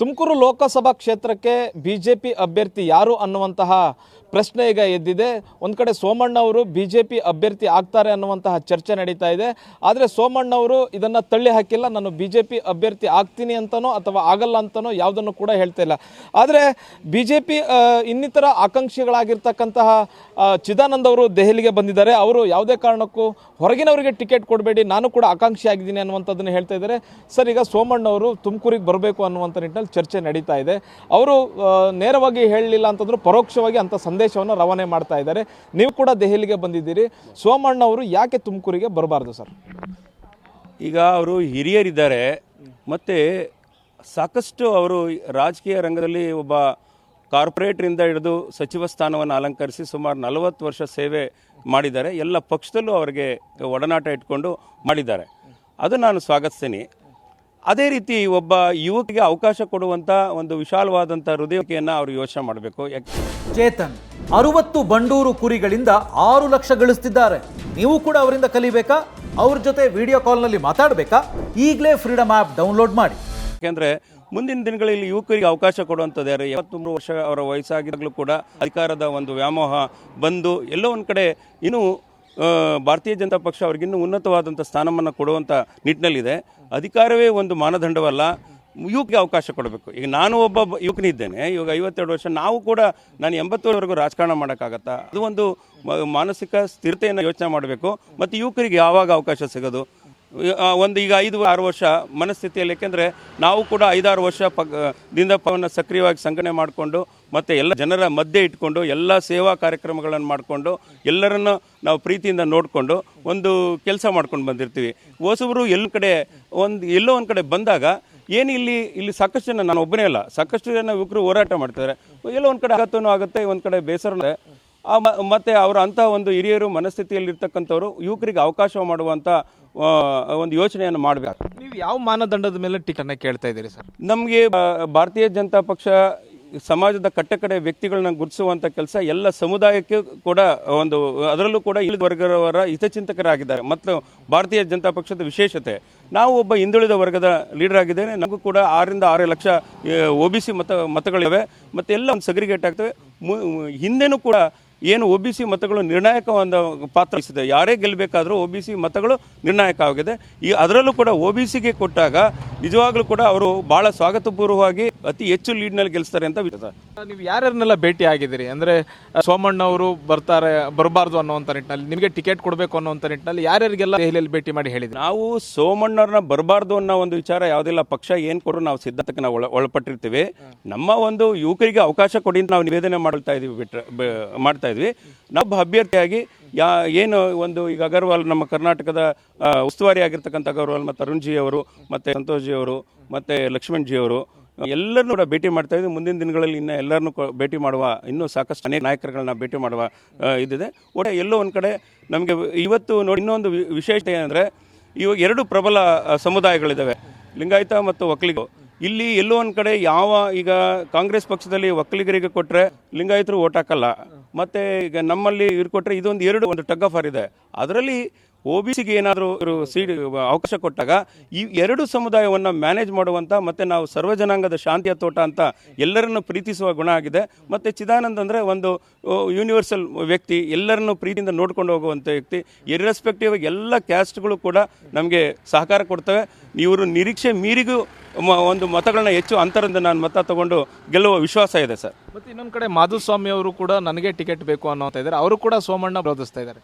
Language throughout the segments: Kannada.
ತುಮಕೂರು ಲೋಕಸಭಾ ಕ್ಷೇತ್ರಕ್ಕೆ ಬಿ ಜೆ ಪಿ ಅಭ್ಯರ್ಥಿ ಯಾರು ಅನ್ನುವಂತಹ ಪ್ರಶ್ನೆ ಈಗ ಎದ್ದಿದೆ. ಒಂದು ಕಡೆ ಸೋಮಣ್ಣ ಅವರು ಬಿ ಜೆ ಪಿ ಅಭ್ಯರ್ಥಿ ಆಗ್ತಾರೆ ಅನ್ನುವಂತಹ ಚರ್ಚೆ ನಡೀತಾ ಇದೆ. ಆದರೆ ಸೋಮಣ್ಣ ಅವರು ಇದನ್ನು ತಳ್ಳಿ ಹಾಕಿಲ್ಲ. ನಾನು ಬಿ ಜೆ ಪಿ ಅಭ್ಯರ್ಥಿ ಆಗ್ತೀನಿ ಅಂತನೋ ಅಥವಾ ಆಗಲ್ಲ ಅಂತನೋ ಯಾವುದನ್ನು ಕೂಡ ಹೇಳ್ತಾ ಇಲ್ಲ. ಆದರೆ ಬಿ ಜೆ ಪಿ ಇನ್ನಿತರ ಆಕಾಂಕ್ಷಿಗಳಾಗಿರ್ತಕ್ಕಂತಹ ಚಿದಾನಂದ ಅವರು ದೆಹಲಿಗೆ ಬಂದಿದ್ದಾರೆ. ಅವರು ಯಾವುದೇ ಕಾರಣಕ್ಕೂ ಹೊರಗಿನವರಿಗೆ ಟಿಕೆಟ್ ಕೊಡಬೇಡಿ. ನಾನು ಕೂಡ ಆಕಾಂಕ್ಷಿ ಆಗಿದ್ದೀನಿ ಅನ್ನುವಂಥದ್ದನ್ನು ಹೇಳ್ತಾ ಇದ್ದಾರೆ. ಸರ್, ಈಗ ಸೋಮಣ್ಣ ಅವರು ತುಮಕೂರಿಗೆ ಬರಬೇಕು ಅನ್ನುವಂಥ ನಿಟ್ಟಿನಲ್ಲಿ ಚರ್ಚೆ ನಡೀತಾ ಇದೆ. ಅವರು ನೇರವಾಗಿ ಹೇಳಲಿಲ್ಲ ಅಂತಂದ್ರೂ ಪರೋಕ್ಷವಾಗಿ ಅಂಥ ಸಂದೇಶವನ್ನು ರವಾನೆ ಮಾಡ್ತಾ ಇದ್ದಾರೆ. ನೀವು ಕೂಡ ದೆಹಲಿಗೆ ಬಂದಿದ್ದೀರಿ. ಸೋಮಣ್ಣ ಅವರು ಯಾಕೆ ತುಮಕೂರಿಗೆ ಬರಬಾರ್ದು ಸರ್? ಈಗ ಅವರು ಹಿರಿಯರಿದ್ದಾರೆ. ಮತ್ತು ಸಾಕಷ್ಟು ಅವರು ರಾಜಕೀಯ ರಂಗದಲ್ಲಿ ಒಬ್ಬ ಕಾರ್ಪೊರೇಟ್ರಿಂದ ಹಿಡಿದು ಸಚಿವ ಸ್ಥಾನವನ್ನು ಅಲಂಕರಿಸಿ ಸುಮಾರು ನಲವತ್ತು ವರ್ಷ ಸೇವೆ ಮಾಡಿದ್ದಾರೆ. ಎಲ್ಲ ಪಕ್ಷದಲ್ಲೂ ಅವರಿಗೆ ಒಡನಾಟ ಇಟ್ಕೊಂಡು ಮಾಡಿದ್ದಾರೆ. ಅದು ನಾನು ಸ್ವಾಗತಿಸ್ತೀನಿ. ಅದೇ ರೀತಿ ಒಬ್ಬ ಯುವಕಿಗೆ ಅವಕಾಶ ಕೊಡುವಂಥ ಒಂದು ವಿಶಾಲವಾದಂಥ ಹೃದಯಕೆಯನ್ನು ಅವರು ಯೋಚನೆ ಮಾಡಬೇಕು. ಯಾಕೆ ಚೇತನ್ ಅರುವತ್ತು ಬಂಡೂರು ಕುರಿಗಳಿಂದ ಆರು ಲಕ್ಷ ಗಳಿಸ್ತಿದ್ದಾರೆ. ನೀವು ಕೂಡ ಅವರಿಂದ ಕಲಿಬೇಕಾ? ಅವ್ರ ಜೊತೆ ವಿಡಿಯೋ ಕಾಲ್ನಲ್ಲಿ ಮಾತಾಡಬೇಕಾ? ಈಗಲೇ ಫ್ರೀಡಮ್ ಆ್ಯಪ್ ಡೌನ್ಲೋಡ್ ಮಾಡಿ. ಯಾಕೆಂದ್ರೆ ಮುಂದಿನ ದಿನಗಳಲ್ಲಿ ಯುವಕರಿಗೆ ಅವಕಾಶ ಕೊಡುವಂಥದ್ದು ಯಾರು? ಎಪ್ಪತ್ಮೂರು ವರ್ಷ ಅವರ ವಯಸ್ಸಾಗಿದ್ದಾಗಲೂ ಕೂಡ ಅಧಿಕಾರದ ಒಂದು ವ್ಯಾಮೋಹ ಬಂದು ಎಲ್ಲೋ ಒಂದು ಕಡೆ ಇನ್ನೂ ಭಾರತೀಯ ಜನತಾ ಪಕ್ಷ ಅವ್ರಿಗಿನ್ನೂ ಉನ್ನತವಾದಂಥ ಸ್ಥಾನಮಾನ ಕೊಡುವಂಥ ನಿಟ್ಟಿನಲ್ಲಿದೆ ಅಧಿಕಾರವೇ ಒಂದು ಮಾನದಂಡವಲ್ಲ. ಯುವಕಿಗೆ ಅವಕಾಶ ಕೊಡಬೇಕು. ಈಗ ನಾನು ಒಬ್ಬ ಯುವಕನಿದ್ದೇನೆ. ಇವಾಗ ಐವತ್ತೆರಡು ವರ್ಷ ನಾವು ಕೂಡ ನಾನು ಎಂಬತ್ತರವರೆಗೂ ರಾಜಕಾರಣ ಮಾಡೋಕ್ಕಾಗತ್ತಾ? ಅದು ಒಂದು ಮಾನಸಿಕ ಸ್ಥಿರತೆಯನ್ನು ಯೋಚನೆ ಮಾಡಬೇಕು. ಮತ್ತು ಯುವಕರಿಗೆ ಯಾವಾಗ ಅವಕಾಶ ಸಿಗೋದು? ಒಂದು ಈಗ ಐದು, ಆರು ವರ್ಷ ಮನಸ್ಥಿತಿಯಲ್ಲಿ ಏಕೆಂದರೆ ನಾವು ಕೂಡ ಐದಾರು ವರ್ಷ ಪಗ್, ದಿಂದ ಪವನ್ನು ಸಕ್ರಿಯವಾಗಿ ಸಂಘಟನೆ ಮಾಡಿಕೊಂಡು ಮತ್ತು ಎಲ್ಲ ಜನರ ಮಧ್ಯೆ ಇಟ್ಕೊಂಡು ಎಲ್ಲ ಸೇವಾ ಕಾರ್ಯಕ್ರಮಗಳನ್ನು ಮಾಡಿಕೊಂಡು ಎಲ್ಲರನ್ನು ನಾವು ಪ್ರೀತಿಯಿಂದ ನೋಡಿಕೊಂಡು ಒಂದು ಕೆಲಸ ಮಾಡ್ಕೊಂಡು ಬಂದಿರ್ತೀವಿ. ಹೊಸಬರು ಎಲ್ಲ ಕಡೆ ಒಂದು ಎಲ್ಲೋ ಒಂದು ಕಡೆ ಬಂದಾಗ ಏನು ಇಲ್ಲಿ ಇಲ್ಲಿ ಸಾಕಷ್ಟು ಜನ ನಾನು ಒಬ್ಬನೇ ಅಲ್ಲ ಸಾಕಷ್ಟು ಜನ ಯುವಕರು ಹೋರಾಟ ಮಾಡ್ತಾರೆ ಎಲ್ಲೋ ಒಂದು ಕಡೆ ಆಗತ್ತೂ ಆಗುತ್ತೆ ಒಂದು ಕಡೆ ಬೇಸರ ಆ ಮತ್ತೆ ಅವರ ಅಂಥ ಒಂದು ಹಿರಿಯರು ಮನಸ್ಥಿತಿಯಲ್ಲಿ ಇರ್ತಕ್ಕಂಥವ್ರು ಯುವಕರಿಗೆ ಅವಕಾಶ ಮಾಡುವಂಥ ಒಂದು ಯೋಚನೆಯನ್ನು ಮಾಡಬೇಕು. ನೀವು ಯಾವ ಮಾನದಂಡದ ಮೇಲೆ ಟಿಕೆಟ್ನ ಕೇಳ್ತಾ ಇದ್ದೀರಿ ಸರ್? ನಮಗೆ ಭಾರತೀಯ ಜನತಾ ಪಕ್ಷ ಸಮಾಜದ ಕಟ್ಟಕಡೆ ವ್ಯಕ್ತಿಗಳನ್ನ ಗುರುತಿಸುವಂಥ ಕೆಲಸ ಎಲ್ಲ ಸಮುದಾಯಕ್ಕೆ ಕೂಡ ಒಂದು, ಅದರಲ್ಲೂ ಕೂಡ ವರ್ಗದವರ ಹಿತಚಿಂತಕರಾಗಿದ್ದಾರೆ. ಮತ್ತು ಭಾರತೀಯ ಜನತಾ ಪಕ್ಷದ ವಿಶೇಷತೆ, ನಾವು ಒಬ್ಬ ಹಿಂದುಳಿದ ವರ್ಗದ ಲೀಡರ್ ಆಗಿದ್ದೇನೆ. ನಮಗೂ ಕೂಡ ಆರರಿಂದ ಆರು ಲಕ್ಷ ಒ ಬಿ ಸಿ ಮತ, ಮತಗಳಿವೆ. ಮತ್ತು ಎಲ್ಲ ಒಂದು ಸಗ್ರಿಗೇಟ್ ಆಗ್ತವೆ. ಹಿಂದೆನೂ ಕೂಡ ಏನು ಒ ಬಿ ಸಿ ಮತಗಳು ನಿರ್ಣಾಯಕ ಒಂದು ಪಾತ್ರ ವಹಿಸಿದೆ. ಯಾರೇ ಗೆಲ್ಲಬೇಕಾದರೂ ಒ ಬಿ ಸಿ ಮತಗಳು ನಿರ್ಣಾಯಕವಾಗಿದೆ ಈ ಅದರಲ್ಲೂ ಕೂಡ ಒ ಬಿ ಸಿಗೆ ಕೊಟ್ಟಾಗ ನಿಜವಾಗ್ಲೂ ಕೂಡ ಅವರು ಬಹಳ ಸ್ವಾಗತಪೂರ್ವವಾಗಿ ಅತಿ ಹೆಚ್ಚು ಲೀಡ್ನಲ್ಲಿ ಗೆಲ್ಲಿಸ್ತಾರೆ ಅಂತ ವಿಚಾರ ನೀವು ಯಾರ್ಯಾರನ್ನೆಲ್ಲ ಭೇಟಿ ಆಗಿದ್ದೀರಿ? ಅಂದ್ರೆ ಸೋಮಣ್ಣ ಅವರು ಬರ್ತಾರೆ ಬರಬಾರ್ದು ಅನ್ನೋಂಥ ನಿಟ್ಟಿನಲ್ಲಿ ನಿಮಗೆ ಟಿಕೆಟ್ ಕೊಡಬೇಕು ಅನ್ನೋಂಥ ನಿಟ್ಟಿನಲ್ಲಿ ಯಾರ್ಯಾರಿಗೆಲ್ಲ ದೆಹಲಿಯಲ್ಲಿ ಭೇಟಿ ಮಾಡಿ ಹೇಳಿದ್ರಿ ನಾವು ಸೋಮಣ್ಣವ್ರನ್ನ ಬರಬಾರ್ದು ಅನ್ನೋ ಒಂದು ವಿಚಾರ ಯಾವುದಿಲ್ಲ. ಪಕ್ಷ ಏನು ಕೊಡೋ ನಾವು ಸಿದ್ಧತೆಗೆ ನಾವು ಒಳ ಒಳಪಟ್ಟಿರ್ತೀವಿ. ನಮ್ಮ ಒಂದು ಯುವಕರಿಗೆ ಅವಕಾಶ ಕೊಡಿ ಅಂತ ನಾವು ನಿವೇದನೆ ಮಾಡ್ತಾ ಇದೀವಿ ಬಿಟ್ರೆ ಬ- ಮಾಡ್ತಾ ಇದ್ವಿ. ನಾವು ಅಭ್ಯರ್ಥಿಯಾಗಿ ಯಾ, ಏನು ಒಂದು ಈಗ ಅಗರ್ವಾಲ್ ನಮ್ಮ ಕರ್ನಾಟಕದ ಉಸ್ತುವಾರಿ ಆಗಿರ್ತಕ್ಕಂಥ ಅಗರ್ವಾಲ್ ಮತ್ತು ಅರುಣ್ ಜಿ ಅವರು, ಮತ್ತು ಸಂತೋಷ್ ಜಿ ಅವರು, ಮತ್ತು ಲಕ್ಷ್ಮಣ್ ಜಿ ಅವರು, ಎಲ್ಲರನ್ನೂ ಕೂಡ ಭೇಟಿ ಮಾಡ್ತಾ ಇದ್ದೀವಿ ಮುಂದಿನ ದಿನಗಳಲ್ಲಿ ಇನ್ನೂ ಎಲ್ಲರನ್ನು ಭೇಟಿ ಮಾಡುವ, ಇನ್ನೂ ಸಾಕಷ್ಟು ಅನೇಕ ನಾಯಕರುಗಳನ್ನ ಭೇಟಿ ಮಾಡುವ ಇದಿದೆ. ಒಟ್ಟು ಎಲ್ಲೋ ಒಂದು ಕಡೆ ನಮಗೆ ಇವತ್ತು ನೋಡಿ ಇನ್ನೊಂದು ವಿಶೇಷತೆ ಏನಂದರೆ, ಇವಾಗ ಎರಡು ಪ್ರಬಲ ಸಮುದಾಯಗಳಿದ್ದಾವೆ ಲಿಂಗಾಯತ ಮತ್ತು ಒಕ್ಕಲಿಗ ಇಲ್ಲಿ ಎಲ್ಲೋ ಒಂದು ಕಡೆ ಯಾವ ಈಗ ಕಾಂಗ್ರೆಸ್ ಪಕ್ಷದಲ್ಲಿ ಒಕ್ಕಲಿಗರಿಗೆ ಕೊಟ್ಟರೆ ಲಿಂಗಾಯತರು ಓಟ್ ಹಾಕಲ್ಲ. ಮತ್ತೆ ಈಗ ನಮ್ಮಲ್ಲಿ ಇವ್ರು ಕೊಟ್ಟರೆ ಇದೊಂದು ಎರಡು ಒಂದು ಟಗ್ ಆಫ್ ಇದೆ. ಅದರಲ್ಲಿ ಒ ಬಿ ಸಿಗೆ ಏನಾದರೂ ಸೀಟ್ ಅವಕಾಶ ಕೊಟ್ಟಾಗ ಈ ಎರಡು ಸಮುದಾಯವನ್ನು ಮ್ಯಾನೇಜ್ ಮಾಡುವಂಥ ಮತ್ತು ನಾವು ಸರ್ವಜನಾಂಗದ ಶಾಂತಿಯ ತೋಟ ಅಂತ ಎಲ್ಲರನ್ನು ಪ್ರೀತಿಸುವ ಗುಣ ಆಗಿದೆ. ಮತ್ತು ಚಿದಾನಂದ್ ಅಂದರೆ ಒಂದು ಯೂನಿವರ್ಸಲ್ ವ್ಯಕ್ತಿ, ಎಲ್ಲರನ್ನು ಪ್ರೀತಿಯಿಂದ ನೋಡ್ಕೊಂಡು ಹೋಗುವಂಥ ವ್ಯಕ್ತಿ. ಇರ್ರೆಸ್ಪೆಕ್ಟಿವ್ ಎಲ್ಲ ಕ್ಯಾಸ್ಟ್ಗಳು ಕೂಡ ನಮಗೆ ಸಹಕಾರ ಕೊಡ್ತವೆ. ಇವರು ನಿರೀಕ್ಷೆ ಮೀರಿಗೂ ಒಂದು ಮತಗಳನ್ನ ಹೆಚ್ಚು ಅಂತರದಿಂದ ನಾನು ಮತ ತಗೊಂಡು ಗೆಲ್ಲುವ ವಿಶ್ವಾಸ ಇದೆ ಸರ್. ಮತ್ತೆ ಇನ್ನೊಂದು ಕಡೆ ಮಾಧುಸ್ವಾಮಿ ಅವರು ಕೂಡ ನನಗೆ ಟಿಕೆಟ್ ಬೇಕು ಅನ್ನೋತಾ ಇದ್ದಾರೆ. ಅವರು ಕೂಡ ಸೋಮಣ್ಣ ವಿರೋಧಿಸ್ತಾ ಇದ್ದಾರೆ.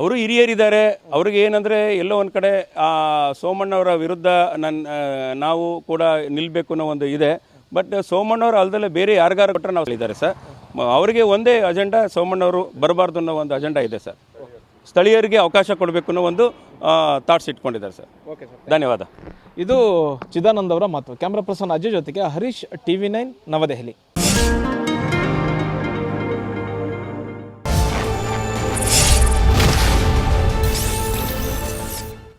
ಅವರು ಹಿರಿಯರಿದ್ದಾರೆ. ಅವ್ರಿಗೆ ಏನಂದರೆ ಎಲ್ಲೋ ಒಂದು ಕಡೆ ಆ ಸೋಮಣ್ಣವರ ವಿರುದ್ಧ ನನ್ನ ನಾವು ಕೂಡ ನಿಲ್ಲಬೇಕು ಅನ್ನೋ ಒಂದು ಇದೆ. ಬಟ್ ಸೋಮಣ್ಣವರು ಅಲ್ದಲ್ಲೇ ಬೇರೆ ಯಾರಿಗಾರ ಕೊಟ್ಟರೆ ನಾವು ಇದ್ದಾರೆ ಸರ್. ಅವರಿಗೆ ಒಂದೇ ಅಜೆಂಡಾ ಸೋಮಣ್ಣವರು ಬರಬಾರ್ದು ಅನ್ನೋ ಒಂದು ಅಜೆಂಡಾ ಇದೆ ಸರ್. ಸ್ಥಳೀಯರಿಗೆ ಅವಕಾಶ ಕೊಡಬೇಕು ಅನ್ನೋ ಒಂದು ಥಾಟ್ಸ್ ಇಟ್ಕೊಂಡಿದ್ದಾರೆ ಸರ್. ಓಕೆ ಸರ್ ಧನ್ಯವಾದ. ಇದು ಚಿದಾನಂದ್ ಅವರ ಮಾತು. ಕ್ಯಾಮ್ರಾ ಪರ್ಸನ್ ಅಜಯ್ ಜೊತೆಗೆ Harish T V nine Navadehali.